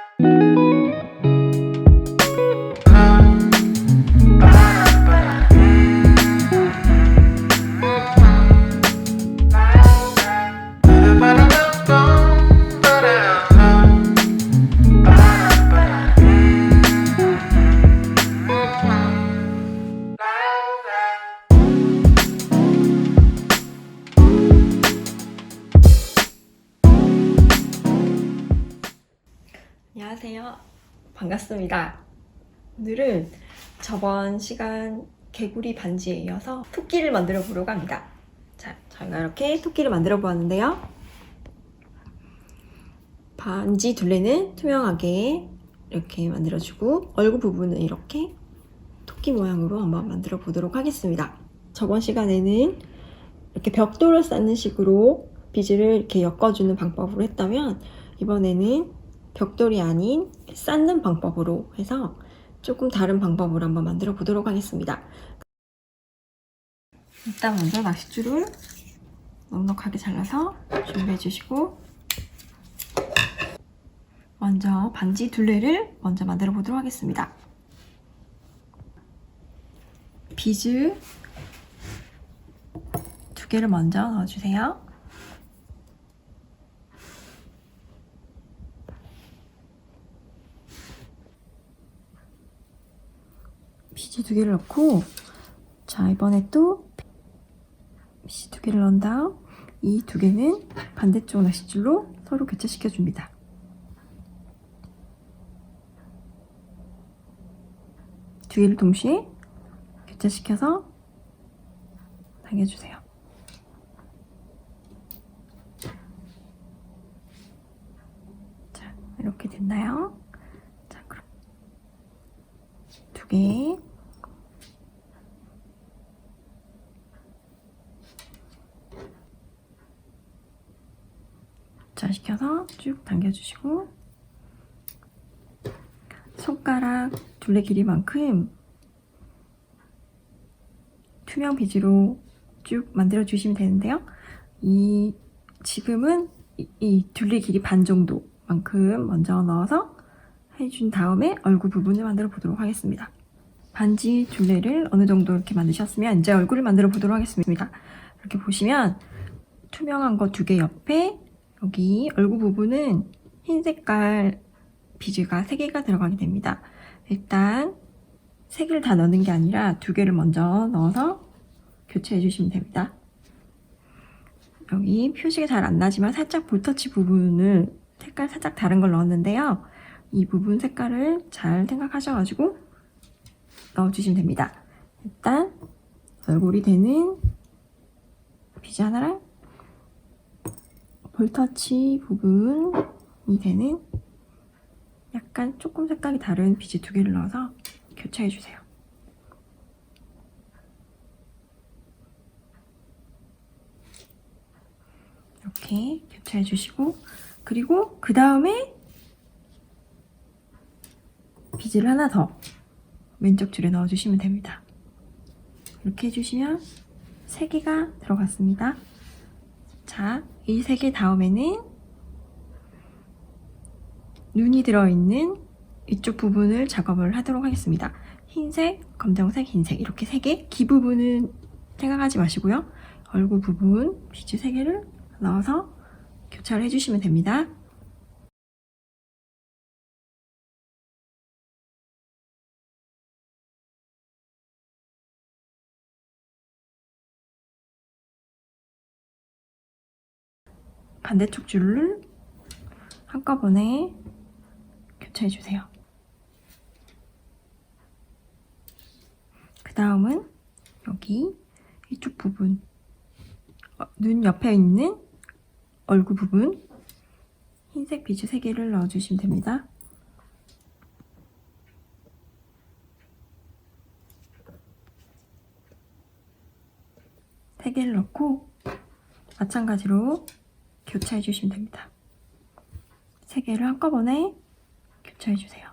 Música 안녕하세요. 반갑습니다. 오늘은 저번 시간 개구리 반지에 이어서 토끼를 만들어 보려고 합니다. 자, 저희가 이렇게 토끼를 만들어 보았는데요. 반지 둘레는 투명하게 이렇게 만들어주고 얼굴 부분은 이렇게 토끼 모양으로 한번 만들어 보도록 하겠습니다. 저번 시간에는 이렇게 벽돌을 쌓는 식으로 비즈를 이렇게 엮어주는 방법으로 했다면 이번에는 벽돌이 아닌 쌓는 방법으로 해서 조금 다른 방법으로 한번 만들어 보도록 하겠습니다. 일단 먼저 낚싯줄을 넉넉하게 잘라서 준비해 주시고 먼저 반지 둘레를 먼저 만들어 보도록 하겠습니다. 비즈 두 개를 먼저 넣어주세요. 비즈 두 개를 넣고 자 이번에 또 비즈 두 개를 넣은 다음 이 두 개는 반대쪽 낚싯줄로 서로 교체시켜 줍니다. 두 개를 동시에 교체시켜서 당겨주세요. 자 이렇게 됐나요? 자 그럼 두 개. 자, 시켜서 쭉 당겨주시고, 손가락 둘레 길이만큼 투명 비즈로 쭉 만들어 주시면 되는데요. 이, 지금은 이, 이 둘레 길이 반 정도만큼 먼저 넣어서 해준 다음에 얼굴 부분을 만들어 보도록 하겠습니다. 반지 둘레를 어느 정도 이렇게 만드셨으면 이제 얼굴을 만들어 보도록 하겠습니다. 이렇게 보시면 투명한 거 두 개 옆에 여기 얼굴 부분은 흰 색깔 비즈가 3개가 들어가게 됩니다. 일단 3개를 다 넣는 게 아니라 두 개를 먼저 넣어서 교체해 주시면 됩니다. 여기 표시가 잘 안 나지만 살짝 볼터치 부분을 색깔 살짝 다른 걸 넣었는데요. 이 부분 색깔을 잘 생각하셔가지고 넣어주시면 됩니다. 일단 얼굴이 되는 비즈 하나랑 볼터치 부분이 되는 약간 조금 색깔이 다른 비즈 두 개를 넣어서 교체해 주세요. 이렇게 교체해 주시고 그리고 그 다음에 비즈를 하나 더 왼쪽 줄에 넣어주시면 됩니다. 이렇게 해주시면 3개가 들어갔습니다. 자, 이세개 다음에는 눈이 들어있는 이쪽 부분을 작업을 하도록 하겠습니다. 흰색, 검정색, 흰색 이렇게 세 개. 귀 부분은 생각하지 마시고요. 얼굴 부분 비즈 세 개를 넣어서 교차를 해주시면 됩니다. 반대쪽 줄을 한꺼번에 교체해 주세요. 그 다음은 여기 이쪽 부분 어, 눈 옆에 있는 얼굴 부분 흰색 비즈 3개를 넣어주시면 됩니다. 세 개를 넣고 마찬가지로 교체해 주시면 됩니다. 세 개를 한꺼번에 교체해 주세요.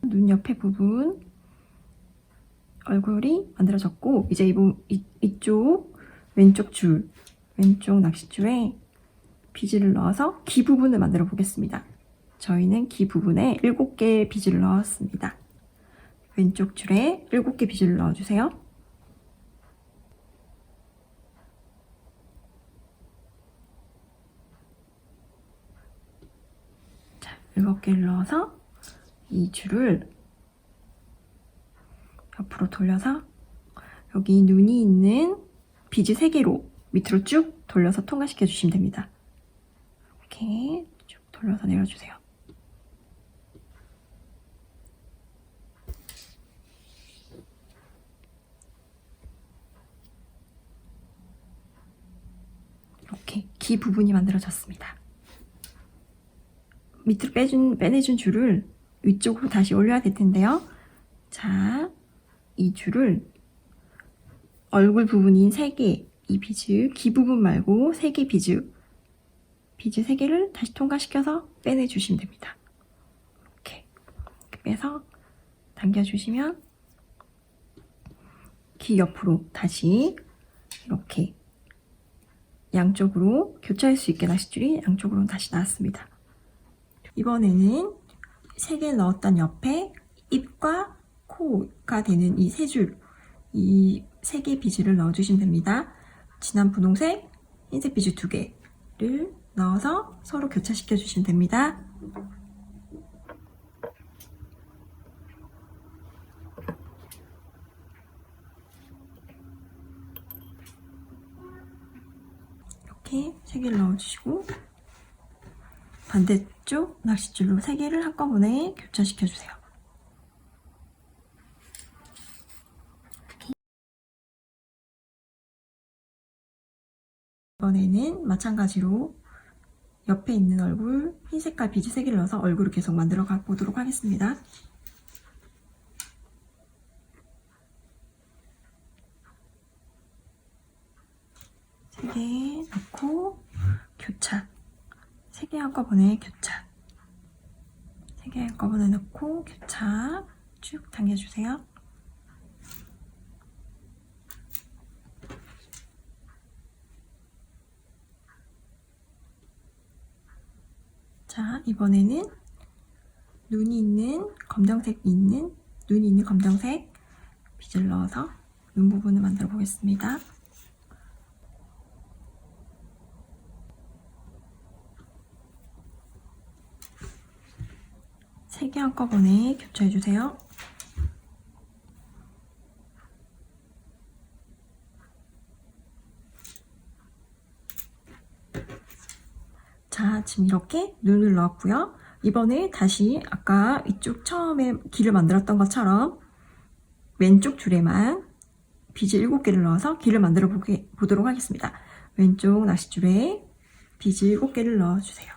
눈 옆에 부분 얼굴이 만들어졌고 이제 이부, 이, 이쪽 왼쪽 줄 왼쪽 낚싯줄에 비즈를 넣어서 귀 부분을 만들어 보겠습니다. 저희는 귀 부분에 7개의 비즈를 넣었습니다. 왼쪽 줄에 7개 비즈를 넣어주세요. 자, 7개를 넣어서 이 줄을 옆으로 돌려서 여기 눈이 있는 비즈 3개로 밑으로 쭉 돌려서 통과시켜 주시면 됩니다. 이렇게 쭉 돌려서 내려주세요. 이렇게 귀 부분이 만들어졌습니다. 밑으로 빼준, 빼내준 줄을 위쪽으로 다시 올려야 될 텐데요. 자, 이 줄을 얼굴 부분인 3개, 이 비즈, 귀 부분 말고 3개 비즈, 비즈 3개를 다시 통과시켜서 빼내주시면 됩니다. 이렇게, 빼서 당겨주시면 귀 옆으로 다시 이렇게 양쪽으로 교차할 수 있게 낚싯줄이 양쪽으로 다시 나왔습니다. 이번에는 3개 넣었던 옆에 입과 코가 되는 이 세 줄, 이 세 개 비즈를 넣어주시면 됩니다. 진한 분홍색, 흰색 비즈 두 개를 넣어서 서로 교차시켜 주시면 됩니다. 이렇게 세 개를 넣어주시고 반대쪽 낚싯줄로 세 개를 한꺼번에 교차시켜 주세요. 이번에는 마찬가지로 옆에 있는 얼굴 흰 색깔 비즈 세 개를 넣어서 얼굴을 계속 만들어 가 보도록 하겠습니다. 세개 넣고 교차 세 개 한꺼번에 교차 세 개 한꺼번에 넣고 교차 쭉 당겨주세요. 자, 이번에는 눈이 있는 검정색 있는 눈이 있는 검정색 빗을 넣어서 눈 부분을 만들어 보겠습니다. 세 개 한꺼번에 교차해 주세요. 자, 지금 이렇게 눈을 넣었고요. 이번에 다시 아까 이쪽 처음에 길을 만들었던 것처럼 왼쪽 줄에만 비즈 7개를 넣어서 길을 만들어 보도록 하겠습니다. 왼쪽 낚싯줄에 비즈 7개를 넣어주세요.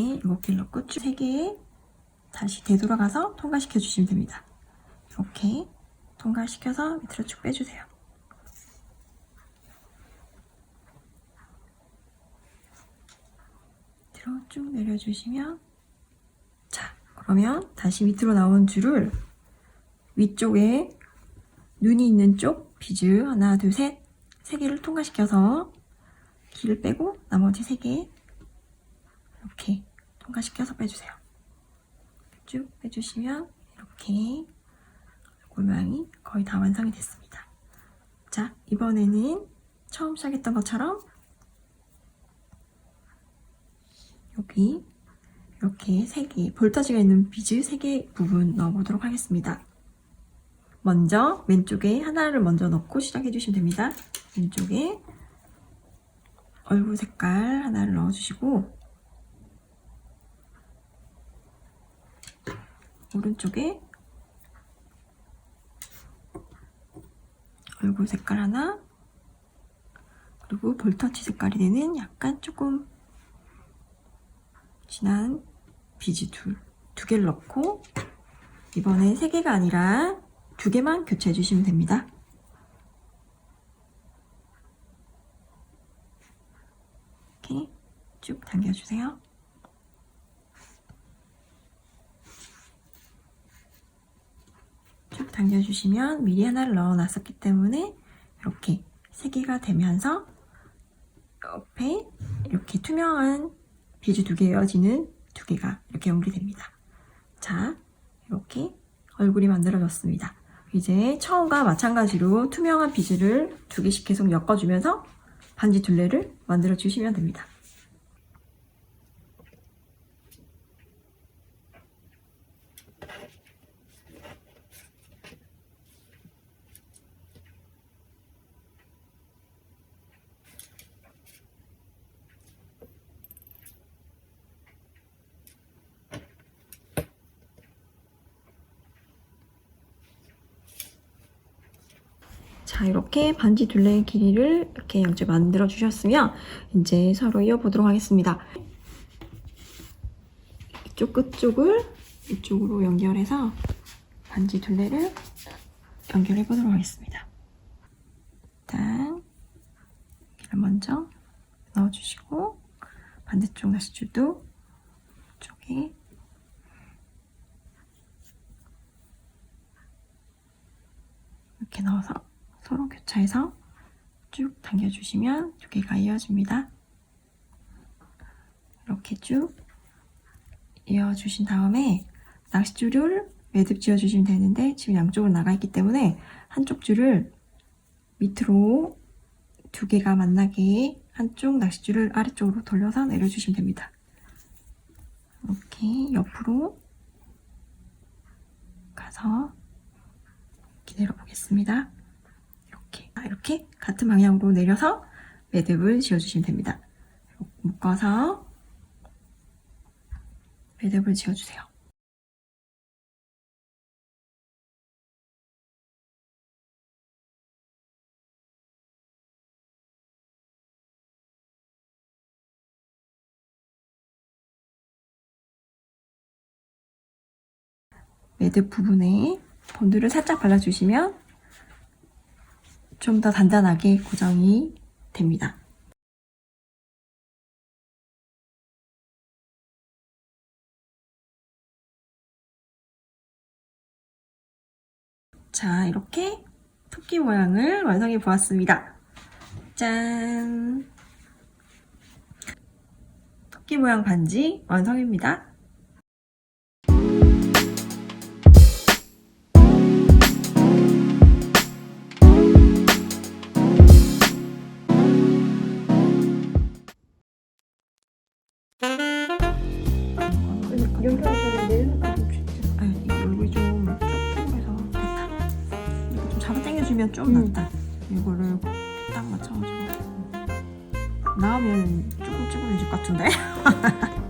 이렇게 7개를 넣고 쭉 3개에 다시 되돌아가서 통과시켜 주시면 됩니다. 이렇게 통과시켜서 밑으로 쭉 빼주세요. 밑으로 쭉 내려주시면 자 그러면 다시 밑으로 나온 줄을 위쪽에 눈이 있는 쪽 비즈 하나 둘 셋 세 개를 통과시켜서 길을 빼고 나머지 세개 이렇게 통과시켜서 빼주세요. 쭉 빼주시면 이렇게 얼굴 모양이 거의 다 완성이 됐습니다. 자, 이번에는 처음 시작했던 것처럼 여기 이렇게 세 개, 볼터지가 있는 비즈 세개 부분 넣어보도록 하겠습니다. 먼저 왼쪽에 하나를 먼저 넣고 시작해 주시면 됩니다. 왼쪽에 얼굴 색깔 하나를 넣어주시고 오른쪽에 얼굴 색깔 하나 그리고 볼터치 색깔이 되는 약간 조금 진한 비지 둘, 두 개를 넣고 이번에 세 개가 아니라 두 개만 교체해 주시면 됩니다. 이렇게 쭉 당겨주세요. 당겨주시면 미리 하나를 넣어놨었기 때문에 이렇게 세 개가 되면서 옆에 이렇게 투명한 비즈 두 개 이어지는 두 개가 이렇게 연결됩니다. 자, 이렇게 얼굴이 만들어졌습니다. 이제 처음과 마찬가지로 투명한 비즈를 두 개씩 계속 엮어주면서 반지 둘레를 만들어 주시면 됩니다. 자, 이렇게 반지 둘레의 길이를 이렇게 양쪽 만들어 주셨으면 이제 서로 이어보도록 하겠습니다. 이쪽 끝쪽을 이쪽으로 연결해서 반지 둘레를 연결해 보도록 하겠습니다. 일단 여기를 먼저 넣어주시고 반대쪽 나시줄도 이쪽에 이렇게 넣어서 서로 교차해서 쭉 당겨주시면 두 개가 이어집니다. 이렇게 쭉 이어주신 다음에 낚싯줄을 매듭 지어주시면 되는데 지금 양쪽으로 나가 있기 때문에 한쪽 줄을 밑으로 두 개가 만나게 한쪽 낚싯줄을 아래쪽으로 돌려서 내려주시면 됩니다. 이렇게 옆으로 가서 이렇게 내려보겠습니다. 이렇게 같은 방향으로 내려서 매듭을 지어주시면 됩니다. 묶어서 매듭을 지어주세요. 매듭 부분에 본드를 살짝 발라주시면 좀 더 단단하게 고정이 됩니다. 자, 이렇게 토끼 모양을 완성해 보았습니다. 짠! 토끼 모양 반지 완성입니다. 이거 좀 잡아 당겨주면 좀 음. 낫다. 이거를 딱 맞춰가지고 나오면 조금 쭈그러질 것 같은데?